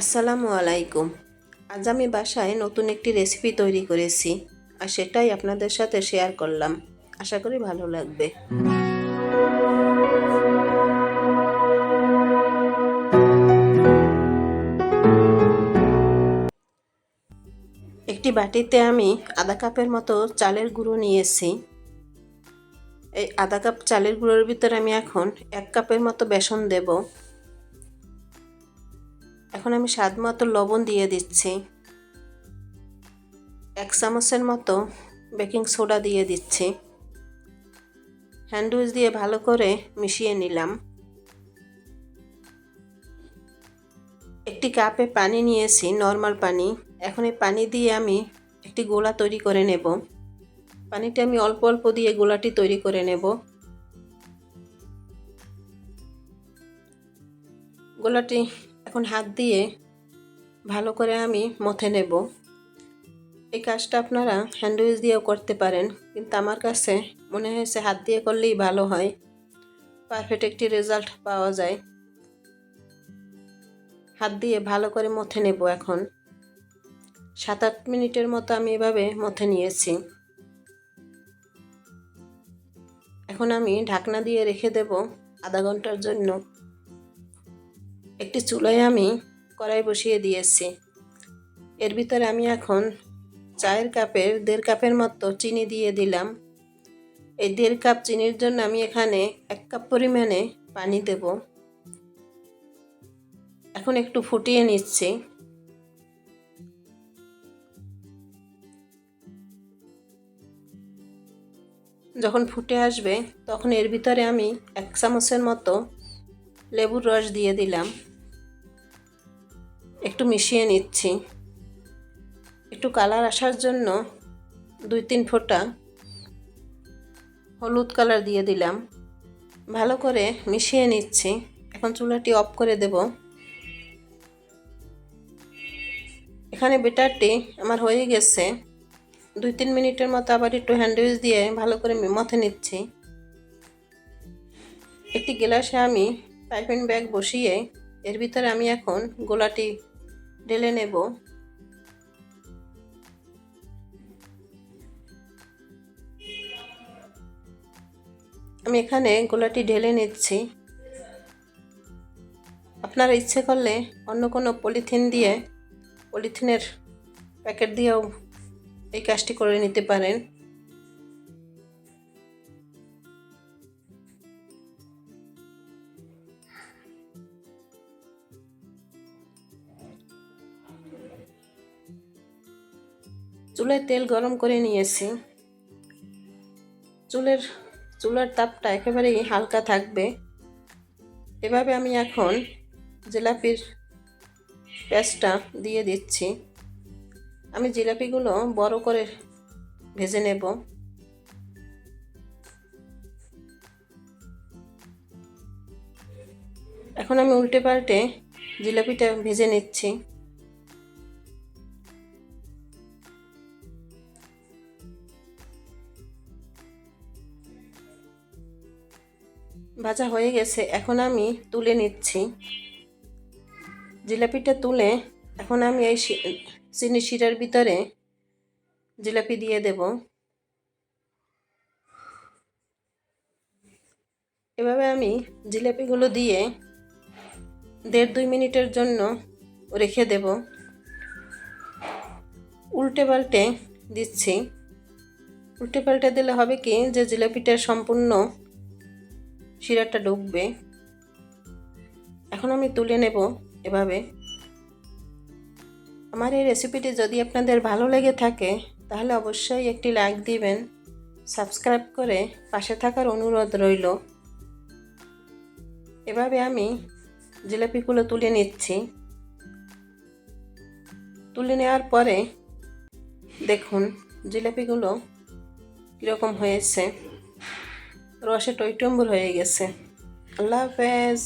আসসালামু আলাইকুম। আজ আমি বাসায় নতুন একটি রেসিপি তৈরি করেছি আর সেটাই আপনাদের সাথে শেয়ার করলাম। আশা করি ভালো লাগবে। একটি বাটিতে আমি আধা কাপের মতো চালের গুঁড়ো নিয়েছি। এই আধা কাপ চালের গুঁড়োর ভিতরে আমি এখন এক কাপের মতো বেসন দেব। এখন আমি স্বাদ মতো লবণ দিয়ে দিচ্ছি। এক চামচের মতো বেকিং সোডা দিয়ে দিচ্ছি। হ্যান্ডউইচ দিয়ে ভালো করে মিশিয়ে নিলাম। একটি কাপে পানি নিয়েছি, নর্মাল পানি। এখন এই পানি দিয়ে আমি একটি গোলা তৈরি করে নেব। পানিটা আমি অল্প অল্প দিয়ে গোলাটি তৈরি করে নেব। গোলাটি এখন হাত দিয়ে ভালো করে আমি মথে নেব। এই কাজটা আপনারা হ্যান্ডউইচ দিয়েও করতে পারেন, কিন্তু আমার কাছে মনে হয়েছে হাত দিয়ে করলেই ভালো হয়। পারফেক্ট একটি রেজাল্ট পাওয়া যায়। হাত দিয়ে ভালো করে মথে নেব এখন। সাত আট মিনিটের মতো আমি এভাবে মথে নিয়েছি। এখন আমি ঢাকনা দিয়ে রেখে দেব আধা ঘণ্টার জন্য। একটি চুলায় আমি কড়াই বসিয়ে দিয়েছি। এর ভিতরে আমি এখন চায়ের কাপের, দেড় কাপের মতো চিনি দিয়ে দিলাম। এই দেড় কাপ চিনির জন্য আমি এখানে এক কাপ পরিমাণে পানি দেব। এখন একটু ফুটিয়ে নিচ্ছি। যখন ফুটে আসবে, তখন এর ভিতরে আমি এক চামচের মতো লেবুর রস দিয়ে দিলাম। একটু মিশিয়ে নিচ্ছি। একটু কালার আসার জন্য দুই তিন ফোঁটা হলুদ কালার দিয়ে দিলাম। ভালো করে মিশিয়ে নিচ্ছি। এখন চুলাটি অফ করে দেব। এখানে বেটারটি আমার হয়ে গেছে। দুই তিন মিনিটের মতো আবার একটু হ্যান্ডউইচ দিয়ে ভালো করে মথে নিচ্ছি। একটি গ্লাসে আমি পাইপিং ব্যাগ বসিয়ে এর ভিতরে আমি এখন গোলাটি ঢেলে নেব। আমি এখানে গোলাটি ঢেলে নিচ্ছি। আপনারা ইচ্ছে করলে অন্য কোনো পলিথিন দিয়ে, পলিথিনের প্যাকেট দিয়েও এই কাজটি করে নিতে পারেন। চুলায় তেল গরম করে নিয়েছি। চুলের, চুলার তাপটা একেবারেই হালকা থাকবে। এভাবে আমি এখন জিলাপির পেঁয়াজটা দিয়ে দিচ্ছি। আমি জিলাপিগুলো বড় করে ভেজে নেব। এখন আমি উল্টে পাল্টে জিলাপিটা ভেজে নিচ্ছি। ভাজা হয়ে গেছে, এখন আমি তুলে নিচ্ছি। জিলাপিটা তুলে এখন আমি এই চিনি শিরার ভিতরে জিলাপি দিয়ে দেব। এভাবে আমি জিলাপিগুলো দিয়ে দেড় দুই মিনিটের জন্য রেখে দেব। উল্টে পাল্টে দিচ্ছি। উল্টে পাল্টে দিলে হবে কি যে জিলাপিটা সম্পূর্ণ শিরাটা ডুববে। এখন আমি তুলে নেব এভাবে। আমার এই রেসিপিটি যদি আপনাদের ভালো লেগে থাকে, তাহলে অবশ্যই একটি লাইক দিবেন সাবস্ক্রাইব করে পাশে থাকার অনুরোধ রইল। এভাবে আমি জিলাপিগুলো তুলে নিচ্ছি। তুলে নেওয়ার পরে দেখুন জিলাপিগুলো কীরকম হয়েছে। রসে টইটম্বুর হয়ে গেছে। আল্লাহ হাফেজ।